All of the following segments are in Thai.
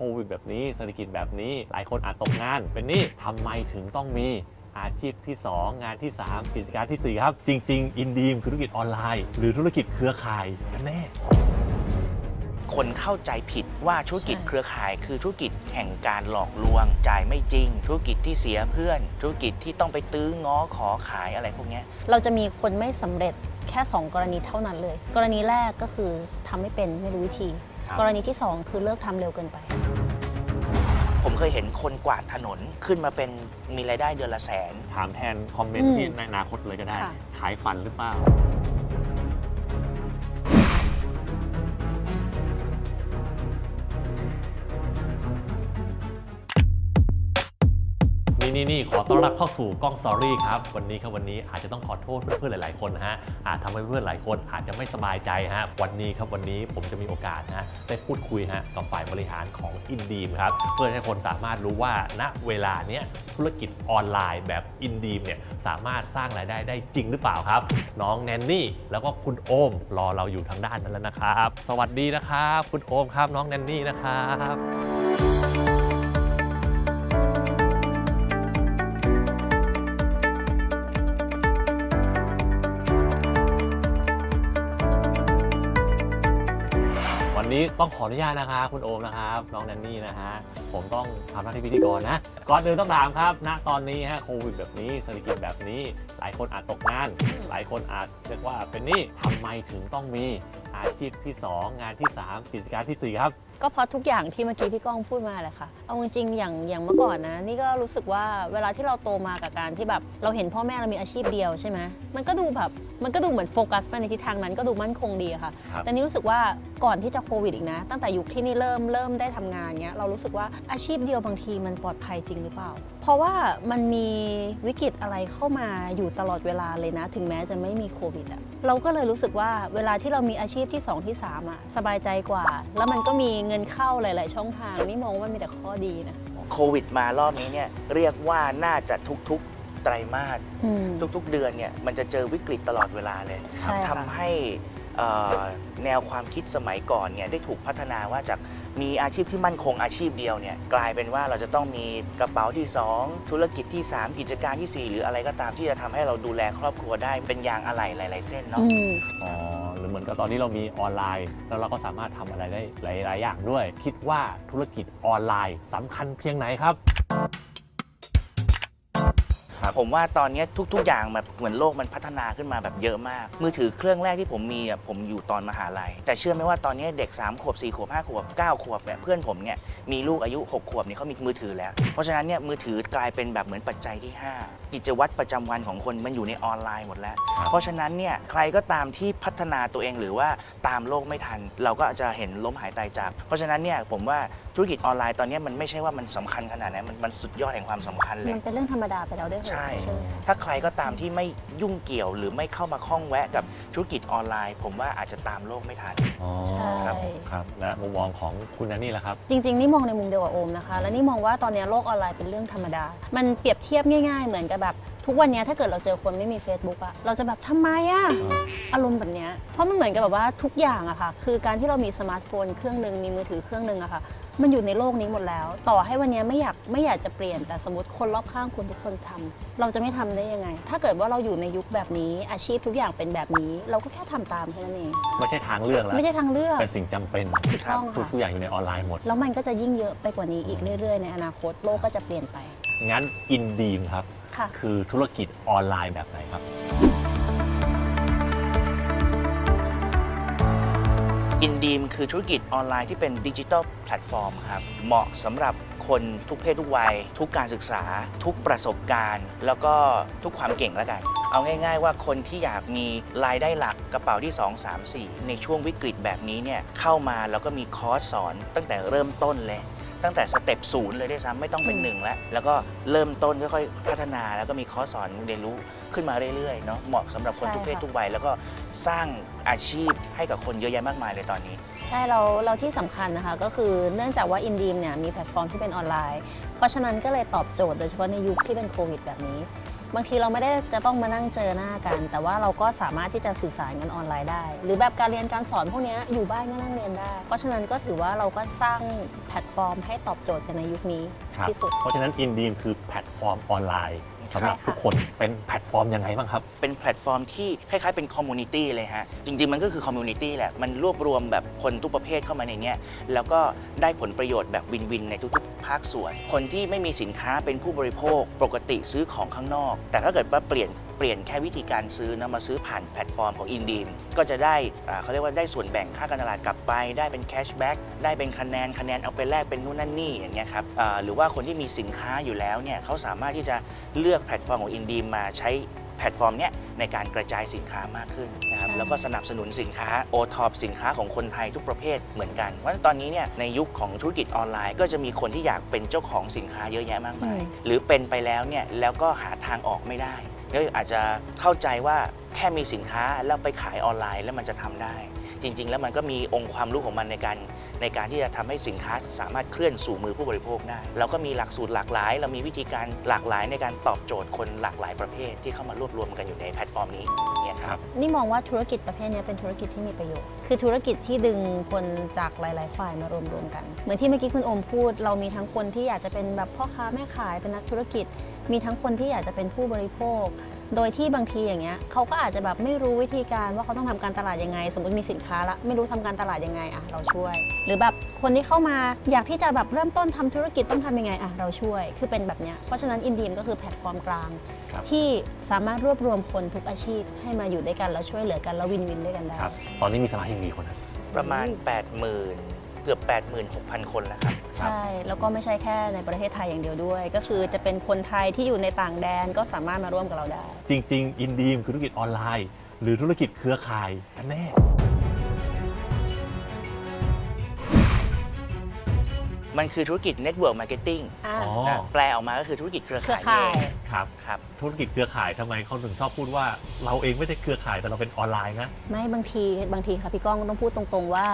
ควิดแบบนี้เศรษฐกิจแบบนี้ หลายคนอาจตกงาน เป็นหนี่ทำไมถึงต้องมีอาชีพที่ 2 งานที่ 3 กิจการทีสี่ 4 ครับ จริง ๆ อินดีมคือธุรกิจออนไลน์ หรือธุรกิจเครือข่ายกันแน่คนเข้าใจผิดว่าธุรกิจใช่เครือข่าย คือธุรกิจแห่งการหลอกลวง จ่ายไม่จริง ธุรกิจที่เสียเพื่อน ธุรกิจที่ต้องไปตื้อง้อขอขายอะไรพวกเนี้ยเราจะมีคนไม่สำเร็จแค่ 2 กรณีเท่านั้นเลย กรณีแรกก็คือทำไม่เป็นไม่รู้วิธีครับ กรณีที่ 2 คือเลิกทำเร็วเกินไป ผมเคยเห็นคนกวาดถนนขึ้นมาเป็นมีรายได้เดือนละแสน ถามแทนคอมเมนต์อืมที่ในอนาคตเลยก็ได้ ค่ะ ขายฝันหรือเปล่า นี่นี่ขอต้อนรับเข้าสู่กล้องสอรี่ครับ วันนี้ครับวันนี้อาจจะต้องขอโทษเพื่อนๆหลาย ๆคนนะฮะอาจทำให้เพื่อนๆหลายคนอาจจะไม่สบายใจฮะวันนี้ครับวันนี้ผมจะมีโอกาสนะฮะได้พูดคุยฮะกับฝ่ายบริหารของอินดีมครับเพื่อให้คนสามารถรู้ว่าณเวลาเนี้ยธุรกิจออนไลน์แบบอินดีมเนี่ยสามารถสร้างรายได้ได้จริงหรือเปล่าครับ น้องแนนนี่แล้วก็คุณโอมรอเราอยู่ทางด้านนั้นแล้วนะครับ สวัสดีนะครับ คุณโอมครับน้องแนนนี่นะครับ ต้องขออนุญาตนะครับคุณโอมนะครับ น้องแดนนี่นะฮะ ผมต้องทำหน้าที่พิธีกรนะ ก่อนอื่นต้องถามครับ ณ ตอนนี้ฮะโควิดแบบนี้เศรษฐกิจแบบนี้ หลายคนอาจตกงาน หลายคนอาจเรียกว่าเป็นหนี้ทำไมถึงต้องมีอาชีพที่ 2 งานที่ 3 กิจการทีสี่4 ครับ ก็เพราะทุกอย่างที่เมื่อกี้พี่ก้องพูดมาแหละค่ะ เอาจริงๆอย่างอย่างเมื่อก่อนนะ นี่ก็รู้สึกว่าเวลาที่เราโตมากับการที่แบบเราเห็นพ่อแม่เรามีอาชีพเดียวใช่ไหมมันก็ดูแบบมันก็ดูเหมือนโฟกัสไปในทิศทางนั้นก็ดูมั่นคงดีอะค่ะ ครับแต่นี่รู้สึกว่าก่อนที่จะโควิดอีกนะ ตั้งแต่ยุคที่นี่เริ่มเริ่มได้ทำงานเงี้ยเรารู้สึกว่าอาชีพเดียวบางทีมันปลอดภัยจริงหรือเปล่า เพราะว่ามันมีวิกฤตอะไรเข้ามาอยู่ตลอดเวลาเลยนะ ถึงแม้จะไม่มีโควิดอะเราก็เลยรู้สึกว่าเวลาที่เรามีอาชีพที่สองที่สามอะสบายใจกว่า แล้วมันก็มีเงินเข้าหลาย ๆ ช่องทางนี่มองว่ามันมีแต่ข้อดีนะ โควิดมารอบนี้เนี่ยเรียกว่าน่าจะทุกๆไตรมาสอืม ทุกๆเดือนเนี่ยมันจะเจอวิกฤตตลอดเวลาเลยใช่ค่ะ ทำให้เอ่อแนวความคิดสมัยก่อนเนี่ยได้ถูกพัฒนาว่าจาก มีอาชีพที่มั่นคงอาชีพเดียวเนี่ยกลายเป็นว่าเราจะต้องมีกระเป๋าที่ 2 ธุรกิจที่ 3 กิจการที่ 4 หรืออะไรก็ตามที่จะทำให้เราดูแลครอบครัวได้เป็นยางอะไหล่หลาย ๆ เส้นเนาะอืมอ๋อหรือเหมือนกับตอนนี้เรามีออนไลน์ แล้วเราก็สามารถทำอะไรได้หลาย ๆ อย่างด้วย คิดว่าธุรกิจออนไลน์สำคัญเพียงไหนครับ ครับผมว่าตอนนี้ทุก ๆ อย่างแบบเหมือนโลกมันพัฒนาขึ้นมาแบบเยอะมาก มือถือเครื่องแรกที่ผมมีอะผมอยู่ตอนมหาลัย แต่เชื่อไหมว่าตอนนี้เด็ก 3 ขวบ 4 ขวบ 5 ขวบ 9 ขวบเนี่ยเพื่อนผมเนี่ยมีลูกอายุ 6 ขวบเนี่ยเขามีมือถือแล้ว เพราะฉะนั้นเนี่ยมือถือกลายเป็นแบบเหมือนปัจจัยที่ 5 กิจวัตรประจำวันของคนมันอยู่ในออนไลน์หมดแล้วครับเพราะฉะนั้นเนี่ยใครก็ตามที่พัฒนาตัวเองหรือว่าตามโลกไม่ทัน เราก็อาจจะเห็นล้มหายตายจาก เพราะฉะนั้นเนี่ยผมว่า ธุรกิจออนไลน์ตอนนี้มันไม่ใช่ว่ามันสำคัญขนาดนั้นมันมันสุดยอดแห่งความสำคัญเลย มันเป็นเรื่องธรรมดาไปแล้วด้วยเหรอใช่ใช่ ไหมถ้าใครก็ตามที่ไม่ยุ่งเกี่ยวหรือไม่เข้ามาข้องแวะกับธุรกิจออนไลน์ ผมว่าอาจจะตามโลกไม่ทัน อ๋อใช่ ครับ ครับ และมุมมองของคุณแนนนี่ล่ะครับ จริง ๆ นี่มองในมุมเดียวกับโอมนะคะ และนี่มองว่าตอนนี้โลกออนไลน์เป็นเรื่องธรรมดา มันเปรียบเทียบง่าย ๆ เหมือนกับแบบทุกวันนี้ถ้าเกิดเราเจอคนไม่มี Facebook อะเราจะแบบทำไมอะอารมณ์แบบเนี้ยเพราะมันเหมือนกับแบบว่าทุกอย่างอะค่ะ คือการที่เรามีสมาร์ทโฟนเครื่องหนึ่งมีมือถือเครื่องหนึ่งอะค่ะ มันอยู่ในโลกนี้หมดแล้ว ต่อให้วันนี้ไม่อยากไม่อยากจะเปลี่ยนแต่สมมติคนรอบข้างคุณทุกคนทำเราจะไม่ทำได้ยังไง ถ้าเกิดว่าเราอยู่ในยุคแบบนี้ อาชีพทุกอย่างเป็นแบบนี้ เราก็แค่ทำตามแค่นั้นเองไม่ใช่ทางเลือกแล้ว ไม่ใช่ทางเลือก เป็นสิ่งจำเป็นถูกต้องทุกค่ะ ทุกอย่างอยู่ในออนไลน์หมด แล้วมันก็จะยิ่งเยอะไปกว่านี้อีกเรื่อยๆ ในอนาคตโลกก็จะเปลี่ยนไป งั้นอินดีมครับ ค่ะ คือธุรกิจออนไลน์แบบไหนครับ อินดีมคือธุรกิจออนไลน์ที่เป็นดิจิทัลแพลตฟอร์มครับ เหมาะสำหรับคนทุกเพศทุกวัย ทุกการศึกษา ทุกประสบการณ์ แล้วก็ทุกความเก่งแล้วกัน เอาง่าย ๆ ว่าคนที่อยากมีรายได้หลักกระเป๋าที่ 2 3 4 ในช่วงวิกฤตแบบนี้เนี่ยเข้ามาแล้วก็มีคอร์สสอนตั้งแต่เริ่มต้นเลย ตั้งแต่สเต็ปศูนย์เลยด้วยซ้ำไม่ต้องเป็นอืมหนึ่งแล้ว แล้วก็เริ่มต้นค่อยๆพัฒนาแล้วก็มีคอร์สสอนเรียนรู้ขึ้นมาเรื่อยๆเนาะเหมาะสำหรับคนทุกเพศทุกวัยแล้วก็สร้างอาชีพให้กับคนเยอะแยะมากมายเลยตอนนี้ ใช่ เราเราที่สำคัญนะคะ ก็คือเนื่องจากว่าอินดีมเนี่ยมีแพลตฟอร์มที่เป็นออนไลน์ เพราะฉะนั้นก็เลยตอบโจทย์โดยเฉพาะในยุคที่เป็นโควิดแบบนี้ บางทีเราไม่ได้จะต้องมานั่งเจอหน้ากัน แต่ว่าเราก็สามารถที่จะสื่อสารกันออนไลน์ได้ หรือแบบการเรียนการสอนพวกเนี้ยอยู่บ้านก็นั่งเรียนได้ เพราะฉะนั้นก็ถือว่าเราก็สร้างแพลตฟอร์มให้ตอบโจทย์กันในยุคนี้ครับที่สุด เพราะฉะนั้นอินดีมคือแพลตฟอร์มออนไลน์ สำหรับใช่ค่ะทุกคนเป็นแพลตฟอร์มยังไงบ้างครับ เป็นแพลตฟอร์มที่คล้ายๆเป็นคอมมูนิตี้เลยฮะ จริง ๆ มันก็คือคอมมูนิตี้แหละ มันรวบรวมแบบคนทุกประเภทเข้ามาในเนี้ยแล้วก็ได้ผลประโยชน์แบบวินวินในทุกๆ ภาคส่วน คนที่ไม่มีสินค้าเป็นผู้บริโภคปกติซื้อของข้างนอก แต่ถ้าเกิดว่าเปลี่ยน เปลี่ยนแค่วิธีการซื้อนะมาซื้อผ่านแพลตฟอร์มของอินดีมก็จะได้อ่าเขาเรียกว่าได้ส่วนแบ่งค่าการตลาดกลับไป ได้เป็นแคชแบ็กได้เป็นคะแนนคะแนนเอาไปแลกเป็นนู่นนั่นนี่อย่างเงี้ยครับอ่าหรือว่าคนที่มีสินค้าอยู่แล้วเนี่ยเขาสามารถที่จะเลือกแพลตฟอร์มของอินดีมมาใช้แพลตฟอร์มเนี้ยในการกระจายสินค้ามากขึ้นนะครับใช่แล้วก็สนับสนุนสินค้าโอท็อปสินค้าของคนไทยทุกประเภทเหมือนกันเพราะฉะนั้นตอนนี้เนี่ยในยุคของธุรกิจออนไลน์ ก็จะมีคนที่อยากเป็นเจ้าของสินค้าเยอะแยะมากมายอืมหรือเป็นไปแล้วเนี่ยแล้วก็หาทางออกไม่ได้ แล้วอาจจะเข้าใจว่าแค่มีสินค้าแล้วไปขายออนไลน์แล้วมันจะทำได้ จริง ๆ แล้วมันก็มีองค์ความรู้ของมันในการในการที่จะทำให้สินค้าสามารถเคลื่อนสู่มือผู้บริโภคได้ เราก็มีหลักสูตรหลากหลาย เรามีวิธีการหลากหลายในการตอบโจทย์คนหลากหลายประเภทที่เข้ามารวบรวมกันอยู่ในแพลตฟอร์มนี้เนี่ยครับนี่มองว่าธุรกิจประเภทเนี้ยเป็นธุรกิจที่มีประโยชน์ คือธุรกิจที่ดึงคนจากหลาย ๆ ฝ่ายมารวมรวมๆกัน เหมือนที่เมื่อกี้คุณโอมพูด เรามีทั้งคนที่อยากจะเป็นแบบพ่อค้าแม่ขายเป็นนักธุรกิจ มีทั้งคนที่อยากจะเป็นผู้บริโภค โดยที่บางทีอย่างเงี้ยเขาก็อาจจะแบบไม่รู้วิธีการว่าเขาต้องทำการตลาดยังไง สมมติมีสินค้าละไม่รู้ทำการตลาดยังไงอะเราช่วย หรือแบบคนที่เข้ามาอยากที่จะแบบเริ่มต้นทำธุรกิจต้องทำยังไงอะเราช่วย คือเป็นแบบเนี้ยเพราะฉะนั้นอินดีมก็คือแพลตฟอร์มกลางครับที่สามารถรวบรวมคนทุกอาชีพ ให้มาอยู่ด้วยกันแล้วช่วยเหลือกันแล้ววินวินด้วยกันได้ครับตอนนี้มีสมาชิกกี่คนครับประมาณ 80,000 เกือบ 86,000 คนแล้วครับ ใช่ แล้วก็ไม่ใช่แค่ในประเทศไทยอย่างเดียวด้วย ก็คือจะเป็นคนไทยที่อยู่ในต่างแดนก็สามารถมาร่วมกับเราได้ จริง ๆ อินดีมคือธุรกิจออนไลน์ หรือธุรกิจเครือข่ายกันแน่ มันคือธุรกิจ Network Marketing อ่า อ๋อ นะแปลออกมาก็คือธุรกิจเครือเครือข่ายข่ายเอง ครับ ครับ ธุรกิจเครือข่ายทำไมเขาถึงชอบพูดว่า เราเองไม่ใช่เครือข่ายแต่เราเป็นออนไลน์นะ ไม่บางทีบางทีค่ะพี่ก้องต้องพูดตรงๆว่า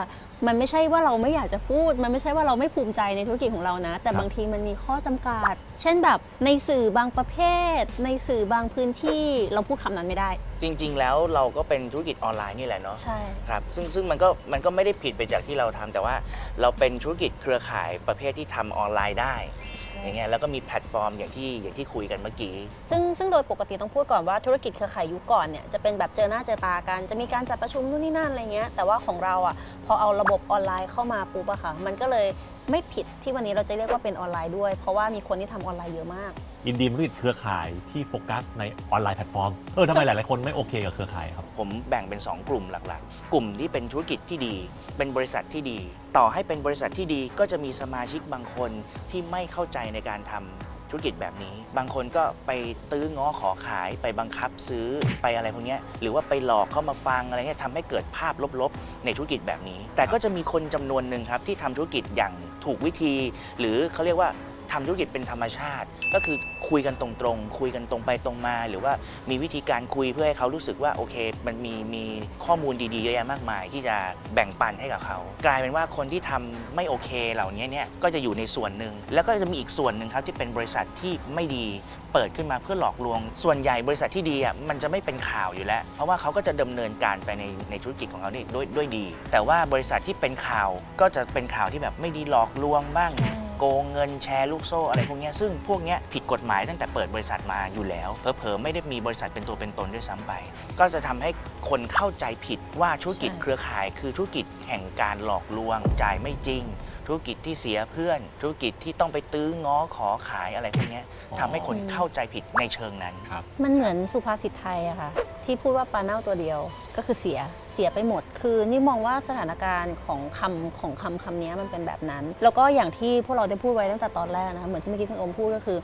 มันไม่ใช่ว่าเราไม่อยากจะพูด มันไม่ใช่ว่าเราไม่ภูมิใจในธุรกิจของเรานะ แต่ครับบางทีมันมีข้อจำกัด เช่นแบบในสื่อบางประเภท ในสื่อบางพื้นที่เราพูดคำนั้นไม่ได้ จริง ๆ แล้วเราก็เป็นธุรกิจออนไลน์นี่แหละเนาะ ใช่ ครับ ซึ่งซึ่งมันก็มันก็ไม่ได้ผิดไปจากที่เราทำแต่ว่าเราเป็นธุรกิจเครือข่ายประเภทที่ทำออนไลน์ได้ อย่างเงี้ยแล้วก็มีแพลตฟอร์มอย่างที่อย่างที่คุยกันเมื่อกี้ ซึ่งซึ่งโดยปกติต้องพูดก่อนว่าธุรกิจเครือข่ายยุคก่อนเนี่ยจะเป็นแบบเจอหน้าเจอตากันจะมีการจัดประชุมนู่นนี่นั่นอะไรเงี้ยแต่ว่าของเราอะพอเอาระบบออนไลน์เข้ามาปุ๊บอะค่ะมันก็เลย ไม่ผิดที่วันนี้เราจะเรียกว่าเป็นออนไลน์ด้วย เพราะว่ามีคนที่ทำออนไลน์เยอะมากอินดีมธุรกิจเครือข่ายที่โฟกัสในออนไลน์แพลตฟอร์ม เออทำไมหลายๆคนไม่โอเคกับเครือข่ายครับ ผมแบ่งเป็น 2 กลุ่มหลักๆ กลุ่มที่เป็นธุรกิจที่ดี เป็นบริษัทที่ดี ต่อให้เป็นบริษัทที่ดีก็จะมีสมาชิกบางคนที่ไม่เข้าใจในการทำ ธุรกิจแบบนี้ บางคนก็ไปตื้อง้อขอขายไปบังคับซื้อไปอะไรพวกเนี้ยหรือว่าไปหลอกเข้ามาฟังอะไรเงี้ยทำให้เกิดภาพลบๆ ในธุรกิจแบบนี้ แต่ก็จะมีคนจำนวนหนึ่งครับที่ทำธุรกิจอย่างถูกวิธี หรือเขาเรียกว่า ทำธุรกิจเป็นธรรมชาติ ก็คือคุยกันตรงๆ คุยกันตรงไปตรงมา หรือว่ามีวิธีการคุยเพื่อให้เขารู้สึกว่าโอเค มันมีมีข้อมูลดีๆเยอะแยะมากมาย ที่จะแบ่งปันให้กับเขา กลายเป็นว่าคนที่ทำไม่โอเคเหล่านี้เนี่ยก็จะอยู่ในส่วนหนึ่งแล้วก็จะมีอีกส่วนหนึ่งครับที่เป็นบริษัทที่ไม่ดีเปิดขึ้นมาเพื่อหลอกลวง ส่วนใหญ่บริษัทที่ดีอะมันจะไม่เป็นข่าวอยู่แล้ว เพราะว่าเขาก็จะดำเนินการไปในในธุรกิจของเขานี่ด้วยด้วยดี แต่ว่าบริษัทที่เป็นข่าวก็จะเป็นข่าวที่แบบไม่ดีหลอกลวงบ้าง โกงเงินแชร์ลูกโซ่อะไรพวกนี้ซึ่งพวกนี้ผิดกฎหมายตั้งแต่เปิดบริษัทมาอยู่แล้วเผลอๆไม่ได้มีบริษัทเป็นตัวเป็นตนด้วยซ้ำไป ก็จะทำให้คนเข้าใจผิดว่าธุรกิจเครือข่าย คือธุรกิจแห่งการหลอกลวงจ่ายไม่จริง ธุรกิจที่เสียเพื่อน ธุรกิจที่ต้องไปตื้อง้อขอขายอะไรพวกเนี้ยอ๋อทำให้คนเข้าใจผิดในเชิงนั้น ครับ มันเหมือนสุภาษิตไทยอะค่ะ ที่พูดว่าปลาเน่าตัวเดียวก็คือเสียเสียไปหมด คือนี่มองว่าสถานการณ์ของคำของคำคำนี้มันเป็นแบบนั้น แล้วก็อย่างที่พวกเราได้พูดไว้ตั้งแต่ตอนแรกนะคะเหมือนที่เมื่อกี้คุณอมพูดก็คือ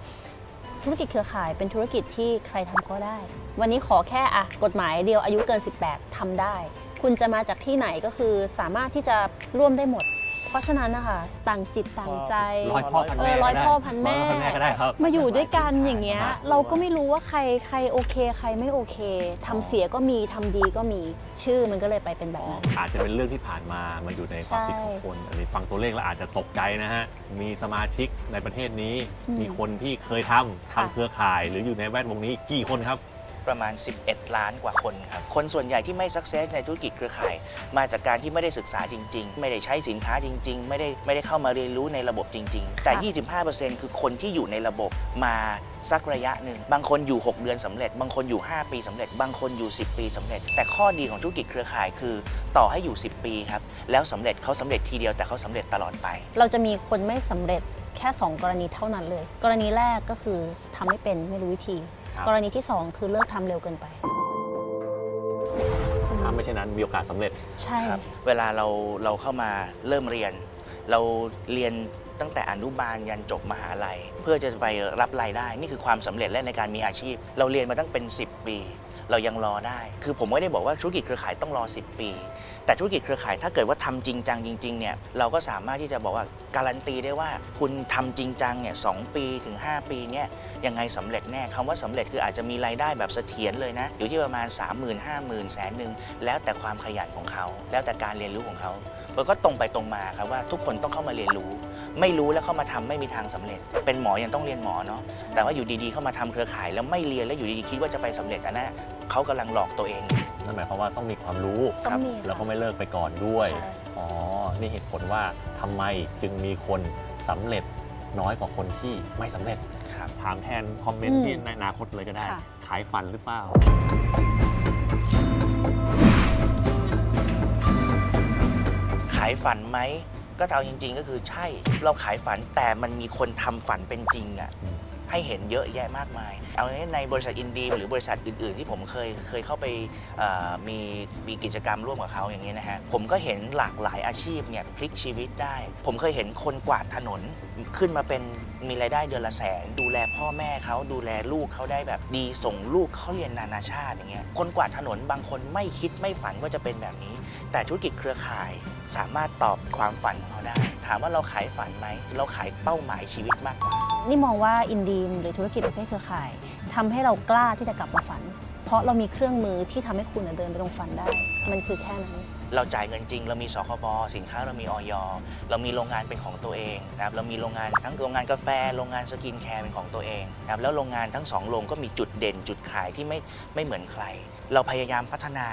ธุรกิจเครือข่ายเป็นธุรกิจที่ใครทำก็ได้ วันนี้ขอแค่อะกฎหมายเดียวอายุเกิน 18ทำได้ คุณจะมาจากที่ไหนก็คือสามารถที่จะร่วมได้หมด เพราะฉะนั้นนะคะต่างจิตต่างใจ ร้อยพ่อพันเอแม่อร้อยพ่อพันแม่ ร้อยพ่อพันแม่ก็ได้ครับ มาอยู่ด้วยกันอย่างเงี้ย ครับเราก็ไม่รู้ว่าใครใครโอเค ใครไม่โอเคทำเสียก็มีทำดีก็มีชื่อมันก็เลยไปเป็นแบบนั้น อาจจะเป็นเรื่องที่ผ่านมามาอยู่ในความคิดของคนอันนี้ฟังตัวเลขแล้วอาจจะตกใจนะฮะ มีสมาชิกในประเทศนี้ อืมมีคนที่เคยทำค่ะ ทำเครือข่าย หรืออยู่ในแวดวงนี้กี่คนครับ ประมาณ 11 ล้านกว่าคนครับ คนส่วนใหญ่ที่ไม่สักเซสในธุรกิจเครือข่าย มาจากการที่ไม่ได้ศึกษาจริง ๆ ไม่ได้ใช้สินค้าจริง ๆ ไม่ได้ไม่ได้เข้ามาเรียนรู้ในระบบจริง ๆ แต่ 25%คือคนที่อยู่ในระบบมาสักระยะหนึ่ง บางคนอยู่ 6 เดือนสำเร็จ บางคนอยู่ 5 ปีสำเร็จ บางคนอยู่ 10 ปีสำเร็จ แต่ข้อดีของธุรกิจเครือข่ายคือ ต่อให้อยู่ 10 ปีครับ แล้วสำเร็จเขาสำเร็จทีเดียวแต่เขาสำเร็จตลอดไป เราจะมีคนไม่สำเร็จแค่ 2 กรณีเท่านั้นเลย กรณีแรกก็คือทำไม่เป็นไม่รู้วิธีครับ กรณีที่ 2 คือเลิกทำเร็วเกินไป ถ้าไม่เช่นนั้นมีโอกาสสำเร็จ ใช่ครับเวลาเราเราเข้ามาเริ่มเรียน เราเรียนตั้งแต่อนุบาลยันจบมหาลัย เพื่อจะไปรับรายได้ นี่คือความสำเร็จและในการมีอาชีพ เราเรียนมาตั้งเป็น 10 ปี เรายังรอได้ คือผมไม่ได้บอกว่าธุรกิจเครือข่ายต้องรอ 10 ปี แต่ธุรกิจเครือข่ายถ้าเกิดว่าทำจริงจังจริงๆเนี่ยเราก็สามารถที่จะบอกว่าการันตีได้ว่าคุณทำจริงจังเนี่ยสปีถึง 5 ปีเนี่ยยังไงสำเร็จแน่คำว่าสำเร็จคืออาจจะมีรายได้แบบเสถียรเลยนะ อยู่ที่ประมาณ3 0 0 0 0 5 0 0 0 0 แสนหนึ่งแล้วแต่ความขยันของเขา แล้วแต่การเรียนรู้ของเขา มันก็ตรงไปตรงมาครับว่าทุกคนต้องเข้ามาเรียนรู้ ไม่รู้แล้วเข้ามาทำไม่มีทางสำเร็จ เป็นหมอยังต้องเรียนหมอเนาะใช่แต่ว่าอยู่ดีๆเข้ามาทำเครือข่ายแล้วไม่เรียนแล้วอยู่ดีๆคิดว่าจะไปสำเร็จอันนั้นเขากำลังหลอกตัวเองนั่นหมายความว่าต้องมีความรู้ต้องมีแล้วก็ค่ะไม่เลิกไปก่อนด้วยใช่อ๋อนี่เหตุผลว่าทำไมจึงมีคนสำเร็จน้อยกว่าคนที่ไม่สำเร็จครับถามแทนคอมเมนต์อืมที่ในอนาคตเลยก็ได้ค่ะขายฝันหรือเปล่าายฝันไหมก็เอาจริง ๆ ก็คือใช่เราขายฝันแต่มันมีคนทำฝันเป็นจริงอะ ให้เห็นเยอะแยะมากมาย เอาในในบริษัทอินดีหรือบริษัทอื่น ๆ ที่ผมเคยเคยเข้าไปมีมีกิจกรรมร่วมกับเขาอย่างนี้ยนะฮะผมก็เห็นหลากหลายอาชีพเนี่ยพลิกชีวิตได้ ผมเคยเห็นคนกวาดถนนขึ้นมาเป็นมีรายได้เดือนละแสน ดูแลพ่อแม่เขาดูแลลูกเขาได้แบบดีส่งลูกเขาเรียนนานาชาติอย่างเงี้ยคนกวาดถนนบางคนไม่คิดไม่ฝันว่าจะเป็นแบบนี้ แต่ธุรกิจเครือข่ายสามารถตอบความฝันของเขาได้ ถามว่าเราขายฝันไหม เราขายเป้าหมายชีวิตมากกว่า นี่มองว่าอินดีมหรือธุรกิจประเภทเครือข่ายทำให้เรากล้าที่จะกลับมาฝัน เพราะเรามีเครื่องมือที่ทำให้คุณเดินไปตรงฝันได้ มันคือแค่นั้นเราจ่ายเงินจริง เรามีสคบสินค้าเรามีออยเรามีโรงงานเป็นของตัวเองนะครับเรามีโรงงานทั้งโรงงานกาแฟ โรงงานสกินแคร์เป็นของตัวเองนะครับแล้วโรงงานทั้งสองโรงก็มีจุดเด่นจุดขายที่ไม่ไม่เหมือนใคร เราพยายามพัฒนา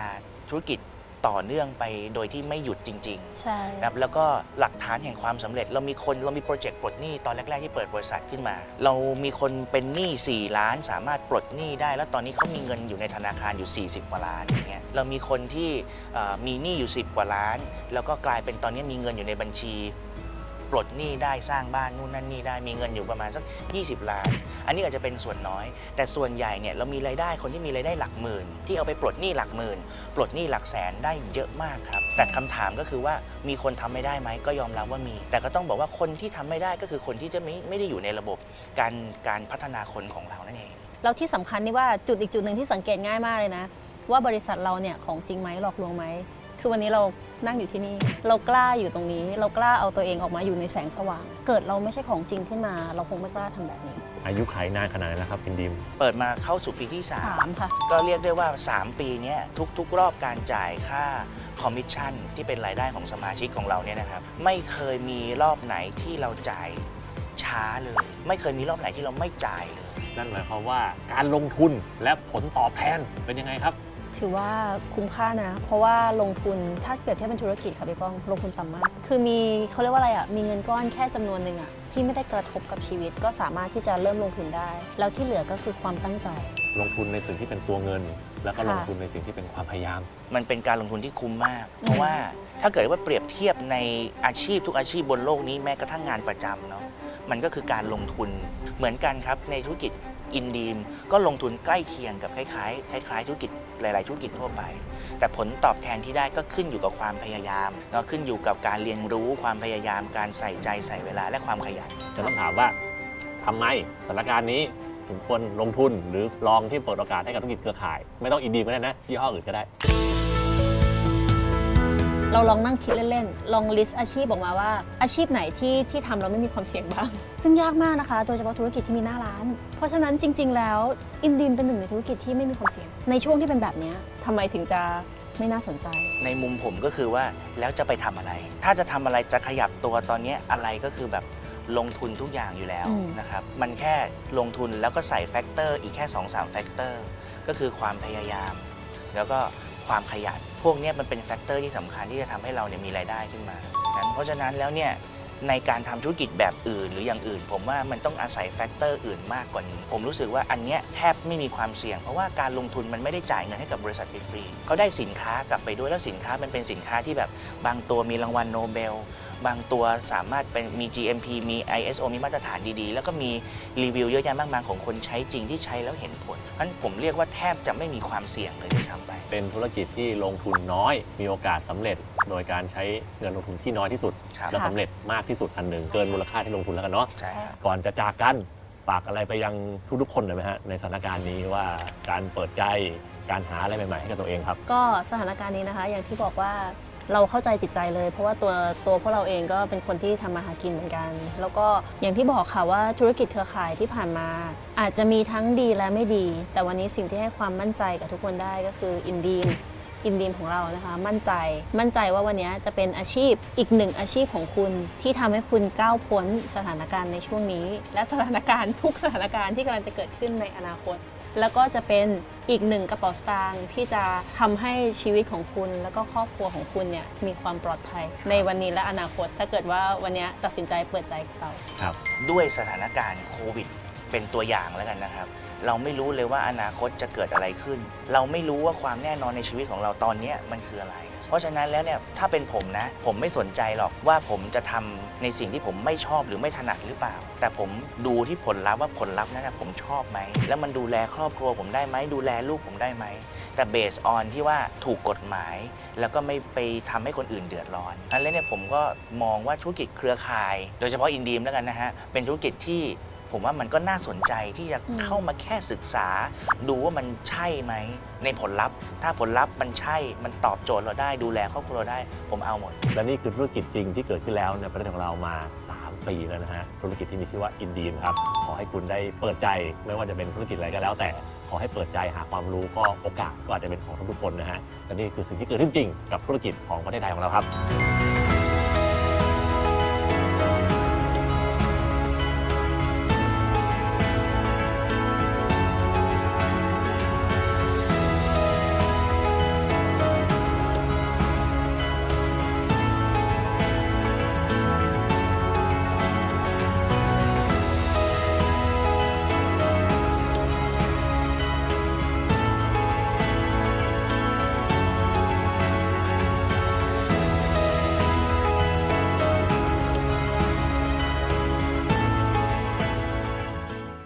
ธุรกิจ ต่อเนื่องไปโดยที่ไม่หยุดจริงๆใช่นะครับแล้วก็หลักฐานแห่งความสำเร็จ เรามีคนเรามีโปรเจกต์ปลดหนี้ตอนแรก ๆ ที่เปิดบริษัทขึ้นมา เรามีคนเป็นหนี้ 4 ล้าน สามารถปลดหนี้ได้ แล้วตอนนี้เขามีเงินอยู่ในธนาคารอยู่ 40 กว่าล้านอย่างเงี้ยเรามีคนที่เอ่อมีหนี้อยู่ 10 กว่าล้าน แล้วก็กลายเป็นตอนนี้มีเงินอยู่ในบัญชี ปลดหนี้ได้สร้างบ้านนู่นนั่นนี่ได้มีเงินอยู่ประมาณสัก 20 ล้าน อันนี้อาจจะเป็นส่วนน้อย แต่ส่วนใหญ่เนี่ยเรามีรายได้คนที่มีรายได้หลักหมื่น ที่เอาไปปลดหนี้หลักหมื่น ปลดหนี้หลักแสนได้เยอะมากครับ แต่คำถามก็คือว่ามีคนทำไม่ได้ไหมก็ยอมรับว่ามี แต่ก็ต้องบอกว่าคนที่ทำไม่ได้ก็คือคนที่จะไม่ไม่ได้อยู่ในระบบการการพัฒนาคนของเรานั่นเองแล้วที่สำคัญนี่ว่าจุดอีกจุดหนึ่งที่สังเกตง่ายมากเลยนะ ว่าบริษัทเราเนี่ยของจริงไหมหลอกลวงไหม คือวันนี้เรานั่งอยู่ที่นี่ เรากล้าอยู่ตรงนี้ เรากล้าเอาตัวเองออกมาอยู่ในแสงสว่าง เกิดเราไม่ใช่ของจริงขึ้นมา เราคงไม่กล้าทำแบบนี้ อายุขายนานขนาดไหนแล้วครับอินดิม เปิดมาเข้าสู่ปีที่ สามค่ะ 3 ก็เรียกได้ว่า 3 ปีเนี้ยทุกๆ รอบการจ่ายค่าคอมมิชชั่นที่เป็นรายได้ของสมาชิกของเราเนี่ยนะครับ ไม่เคยมีรอบไหนที่เราจ่ายช้าเลย ไม่เคยมีรอบไหนที่เราไม่จ่ายเลย นั่นหมายความว่าการลงทุนและผลตอบแทนเป็นยังไงครับ ถือว่าคุ้มค่านะ เพราะว่าลงทุนถ้าเปรียบเทียบเป็นธุรกิจค่ะพี่ก้องลงทุนต่ำมาก คือมีเขาเรียกว่าอะไรอะมีเงินก้อนแค่จำนวนหนึ่งอะที่ไม่ได้กระทบกับชีวิตก็สามารถที่จะเริ่มลงทุนได้ แล้วที่เหลือก็คือความตั้งใจ ลงทุนในสิ่งที่เป็นตัวเงิน แล้วก็ค่ะลงทุนในสิ่งที่เป็นความพยายาม มันเป็นการลงทุนที่คุ้มมากอืมเพราะว่าถ้าเกิดว่าเปรียบเทียบในอาชีพทุกอาชีพบนโลกนี้แม้กระทั่งงานประจำเนาะมันก็คือการลงทุนเหมือนกันครับในธุรกิจอินดีมก็ลงทุนใกล้เคียงกับคล้ายๆคล้าย ๆ ธุรกิจ หลาย ๆ ธุรกิจทั่วไป แต่ผลตอบแทนที่ได้ก็ขึ้นอยู่กับความพยายามเนาะขึ้นอยู่กับการเรียนรู้ความพยายามการใส่ใจใส่เวลาและความขยัน จะต้องถามว่าทำไมสถานการณ์นี้ถึงควรลงทุนหรือลองที่เปิดโอกาสให้กับธุรกิจเครือข่าย ไม่ต้องอินดีก็ได้นะยี่ห้ออื่นก็ได้ เราลองนั่งคิดเล่นๆ ลองลิสต์อาชีพออกมาว่า อาชีพไหนที่ที่ทำแล้วไม่มีความเสี่ยงบ้าง ซึ่งยากมากนะคะ โดยเฉพาะธุรกิจที่มีหน้าร้าน เพราะฉะนั้นจริง ๆ แล้วอินดีมเป็นหนึ่งในธุรกิจที่ไม่มีความเสี่ยง ในช่วงที่เป็นแบบเนี้ยทำไมถึงจะไม่น่าสนใจ ในมุมผมก็คือว่าแล้วจะไปทำอะไร ถ้าจะทำอะไรจะขยับตัวตอนเนี้ยอะไรก็คือแบบลงทุนทุกอย่างอยู่แล้วอืม นะครับ มันแค่ลงทุนแล้วก็ใส่แฟกเตอร์อีกแค่2-3แฟกเตอร์ก็คือความพยายาม แล้วก็ความขยัน พวกนี้มันเป็นแฟกเตอร์ที่สำคัญที่จะทำให้เราเนี่ยมีรายได้ขึ้นมานั้นเพราะฉะนั้นแล้วเนี่ยในการทำธุรกิจแบบอื่นหรืออย่างอื่น ผมว่ามันต้องอาศัยแฟกเตอร์อื่นมากกว่านี้ ผมรู้สึกว่าอันเนี้ยแทบไม่มีความเสี่ยง เพราะว่าการลงทุนมันไม่ได้จ่ายเงินให้กับบริษัทฟรีๆเขาได้สินค้ากลับไปด้วยแล้วสินค้ามันเป็นสินค้าที่แบบบางตัวมีรางวัลโนเบล บางตัวสามารถเป็นมี GMP มี ISO มีมาตรฐานดีๆ แล้วก็มีรีวิวเยอะแยะมากมายของคนใช้จริงที่ใช้แล้วเห็นผลเพราะฉะนั้นผมเรียกว่าแทบจะไม่มีความเสี่ยงเลยด้วยซ้ำไป เป็นธุรกิจที่ลงทุนน้อย มีโอกาสสำเร็จ โดยการใช้เงินลงทุนที่น้อยที่สุด ครับ และสำเร็จมากที่สุดอันหนึ่งเกินมูลค่าที่ลงทุนแล้วกันเนาะ ใช่ครับ ก่อนจะจากกันฝากอะไรไปยังทุกๆคนหน่อยไหมฮะในสถานการณ์นี้ว่าการเปิดใจการหาอะไรใหม่ๆให้กับตัวเองครับ ก็สถานการณ์นี้นะคะ อย่างที่บอกว่า เราเข้าใจจิตใจเลย เพราะว่าตัวตัวพวกเราเองก็เป็นคนที่ทำมาหากินเหมือนกัน แล้วก็อย่างที่บอกค่ะว่าธุรกิจเครือข่ายที่ผ่านมา อาจจะมีทั้งดีและไม่ดี แต่วันนี้สิ่งที่ให้ความมั่นใจกับทุกคนได้ก็คืออินดีมอินดีมของเรานะคะ มั่นใจมั่นใจว่าวันนี้จะเป็นอาชีพอีกหนึ่งอาชีพของคุณที่ทำให้คุณก้าวพ้นสถานการณ์ในช่วงนี้ และสถานการณ์ทุกสถานการณ์ที่กำลังจะเกิดขึ้นในอนาคต แล้วก็จะเป็นอีกหนึ่งกระเป๋าสตางค์ที่จะทำให้ชีวิตของคุณ แล้วก็ครอบครัวของคุณเนี่ยมีความปลอดภัย ในวันนี้และอนาคต ถ้าเกิดว่าวันนี้ตัดสินใจเปิดใจกับเราครับ ด้วยสถานการณ์โควิด เป็นตัวอย่างแล้วกันนะครับ เราไม่รู้เลยว่าอนาคตจะเกิดอะไรขึ้น เราไม่รู้ว่าความแน่นอนในชีวิตของเราตอนนี้มันคืออะไร เพราะฉะนั้นแล้วเนี่ยถ้าเป็นผมนะ ผมไม่สนใจหรอกว่าผมจะทำในสิ่งที่ผมไม่ชอบหรือไม่ถนัดหรือเปล่า แต่ผมดูที่ผลลัพธ์ว่าผลลัพธ์นั้นผมชอบไหมแล้วมันดูแลครอบครัวผมได้ไหมดูแลลูกผมได้ไหมแต่เบสออนที่ว่าถูกกฎหมาย แล้วก็ไม่ไปทำให้คนอื่นเดือดร้อนอันแล้เนี่ยผมก็มองว่าธุรกิจเครือข่าย โดยเฉพาะอินดีมแล้วกันนะฮะเป็นธุรกิจที่ ผมว่ามันก็น่าสนใจที่จะอืมเข้ามาแค่ศึกษา ดูว่ามันใช่ไหมในผลลัพธ์ ถ้าผลลัพธ์มันใช่มันตอบโจทย์เราได้ดูแลครอบครัวเราได้ ผมเอาหมด และนี่คือธุรกิจจริงที่เกิดขึ้นแล้วในประเทศของเรามา 3 ปีแล้วนะฮะธุรกิจที่มีชื่อว่าอินดีมครับขอให้คุณได้เปิดใจไม่ว่าจะเป็นธุรกิจอะไรก็แล้วแต่ขอให้เปิดใจหาความรู้ก็โอกาสก็อาจจะเป็นของทุกๆคนนะฮะและนี่คือสิ่งที่เกิดขึ้นจริงกับธุรกิจของประเทศไทยของเราครับ